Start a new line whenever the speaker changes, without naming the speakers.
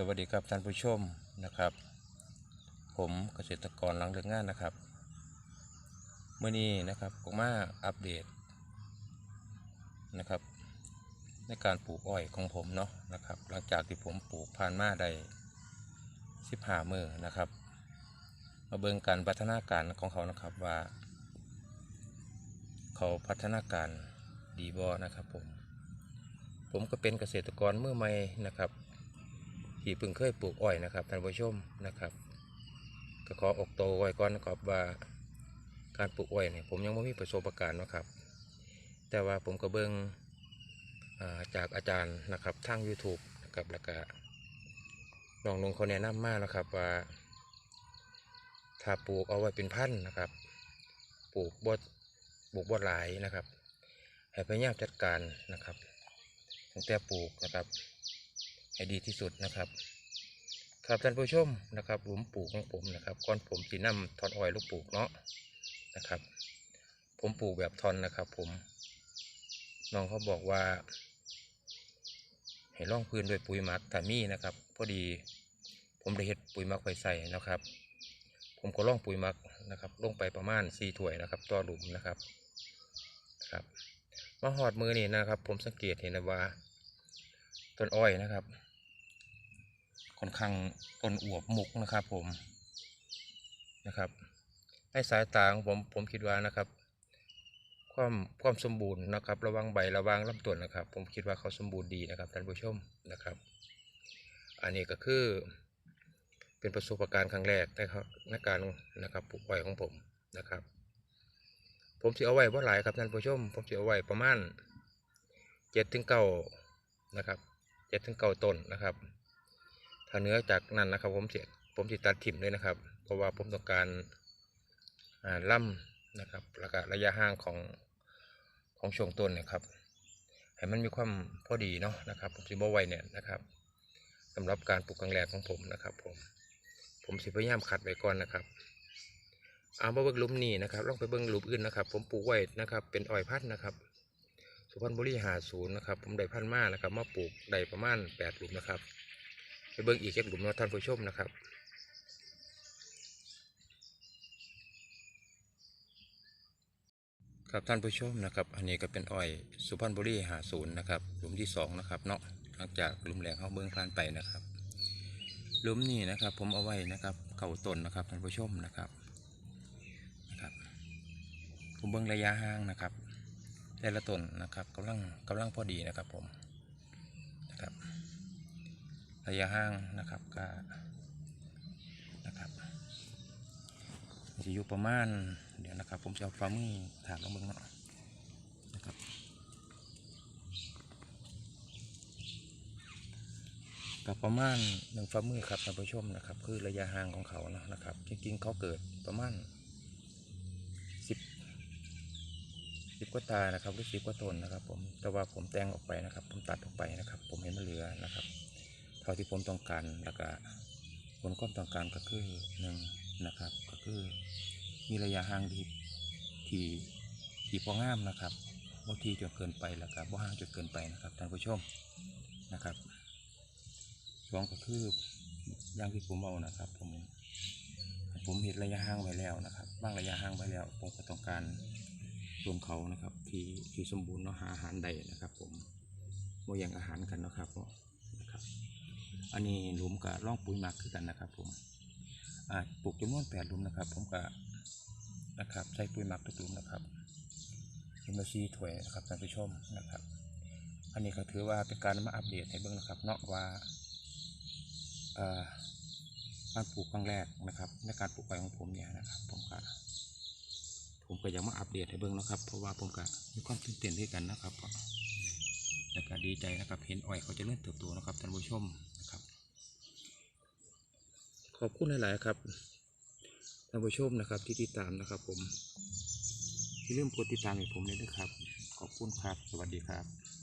สวัสดีครับท่านผู้ชมนะครับ ผมเกษตรกรหลังเลิกงานนะครับเมื่อนี้นะครับผมมาอัปเดตนะครับ ในการปลูกอ้อยของผมเนาะนะครับ หลังจากที่ผมปลูกผ่านมาได้สิบห้ามือนะครับ มาเบิ่งการพัฒนาการของเขานะครับว่า เขาพัฒนาการดีบ่นะครับผมผมก็เป็นเกษตรกรเมื่อใหม่นะครับ ที่เพิ่งเคยปลูกอ้อยนะครับท่านผู้ชมนะครับ ก็ขออกโตไว้ก่อนนะครับว่าการปลูกอ้อยเนี่ยผมยังไม่มีประสบการณ์นะครับ แต่ว่าผมก็เบิ่งอ่าจากอาจารย์นะครับทาง YouTube นะครับแล้วก็น้องนงเขาแนะนำมากนะครับว่าถ้าปลูกเอาไว้เป็นพันนะครับปลูกบดปลูกบดหลายนะครับให้พยายามจัดการนะครับตั้งแต่ปลูกนะครับ ให้ดีที่สุดนะครับ ครับท่านผู้ชมนะครับหลุมปลูกของผมนะครับก่อนผมสีน้ำทอนอ้อยลูกปลูกเนาะนะครับ ผมปลูกแบบทอนนะครับ ผมน้องเขาบอกว่า ให้ร่องพื้นด้วยปุ๋ยหมักถามีนะครับ พอดีผมได้เฮ็ดปุ๋ยหมักไปใส่นะครับ ผมก็ร่องปุ๋ยหมักนะครับ ลงไปประมาณสี่ถ้วยนะครับต่อหลุมนะครับครับมาหอดมือนี่นะครับ ผมสังเกตเห็นว่าต้นอ้อยนะครับ ค่อนข้างต้นอวบมุกนะครับผมนะครับในสายตาของผมผมคิดว่านะครับ ความความสมบูรณ์นะครับ ระวังใบระวังลำต้นนะครับ ผมคิดว่าเขาสมบูรณ์ดีนะครับท่านผู้ชมนะครับ อันนี้ก็คือเป็นประสบการณ์ครั้งแรกนะครับในการนะครับปลูกอ้อยของผมนะครับ ผมจะเอาไว้ว่าหลายครับท่านผู้ชม ผมจะเอาไว้ประมาณเจ็ดถึงเก้านะครับเจ็ดถึงเก้าต้นนะครับ ถ้าเนื้อจากนั้นนะครับ ผมเสียผมจะตัดถิ่มเลยนะครับ เพราะว่าผมต้องการอ่าล่ำนะครับแล้วก็ระยะห่างของของช่วงต้นนะครับให้มันมีความพอดีเนาะนะครับผมสิบ่ไวเนี่ยนะครับสำหรับการปลูกครั้งแรกของผมนะครับ ผม ผมสิพยายามขัดไว้ก่อนนะครับเอามาเบิ้งลุมนี้นะครับลองไปเบิ้งลุมอื่นนะครับ ผมปลูกไว้นะครับ เป็นอ้อยพัดนะครับ สุพรรณบุรีหาศูนย์นะครับ ผมได้พันมานะครับมาปลูกได้ประมาณแปดลุมนะครับ เบิ้งอีกแค่หลุมนาะท่านผู้ชมนะครับครับท่านผู้ชมนะครับ อันนี้ก็เป็นอ้อยสุพรรณบุรีหาศูนย์นะครับหลุมที่สองนะครับเนาะหลังจากหลุมแรกเขาเบิ้องคลานไปนะครับหลุมนี้นะครับ ผมเอาไว้นะครับเก่าต้นนะครับท่านผู้ชมนะครับนะครับผมเบิ้องระยะห่างนะครับแต่ละต้นนะครับกำลังกำลังพอดีนะครับผมนะครับ ระยะห่างนะครับก็นะครับจะอยู่ประมาณเดี๋ยวนะครับ ผมจะเอาฝ่ามือถามลงบิ้งเนาะนะครับกับประมาณหนึ่งฝ่ามือครับท่านผู้ชมนะครับ คือระยะห่างของเขาเนาะนะครับ จริงๆเขาเกิดประมาณสิบสิบกว่าตานะครับหรือสิบกว่าตนนะครับ ผมแต่ว่าผมแต่งออกไปนะครับ ผมตัดออกไปนะครับ ผมเห็นมันเหลือนะครับาที่ผมต้องการแล้วก็ผลความต้องการก็คือหนึ่งนะครับ ก็คือมีระยะห่างที่ที่ที่พองามนะครับบ่ที่จนเกินไปแล้วก็บ่ห่างจนเกินไปนะครับท่านผู้ชมนะครับสองก็คืออย่างที่ผมเอานะครับ ผมผมเห็นระยะห่างไว้แล้วนะครับบางระยะห่างไว้แล้ว ผมก็ต้องการรวมเขานะครับ ที่ที่สมบูรณ์เนาะหาอาหารใดนะครับ ผมโมอย่างอาหารกันนะครับเนาะนะครับ อันนี้หลุมกับร่องปุ๋ยหมักคือกันนะครับผมปลูกจำนวนแปดหลุมนะครับ ผมก็นะครับใช้ปุ๋ยหมักทุกหลุมนะครับเป็นมาซีถวยนะครับท่านผู้ชมนะครับ อันนี้ก็ถือว่าเป็นการมาอัปเดตให้เบิ่งนะครับเนาะว่าการปลูกครั้งแรกนะครับในการปลูกไว้ของผมเนี่ยนะครับผมก็ผมก็อยากมาอัปเดตให้เบิ่งนะครับ เพราะว่าผมก็มีความตื่นเต้นด้วยกันนะครับ แล้วก็ดีใจนะครับเห็นอ้อยเขาจะเริ่มเติบโตนะครับท่านผู้ชมนะครับ ขอบคุณหลาย ๆ ครับท่านผู้ชมนะครับที่ติดตามนะครับ ผมที่เริ่มกดติดตามให้ผมเลยนะครับ ขอบคุณครับ สวัสดีครับ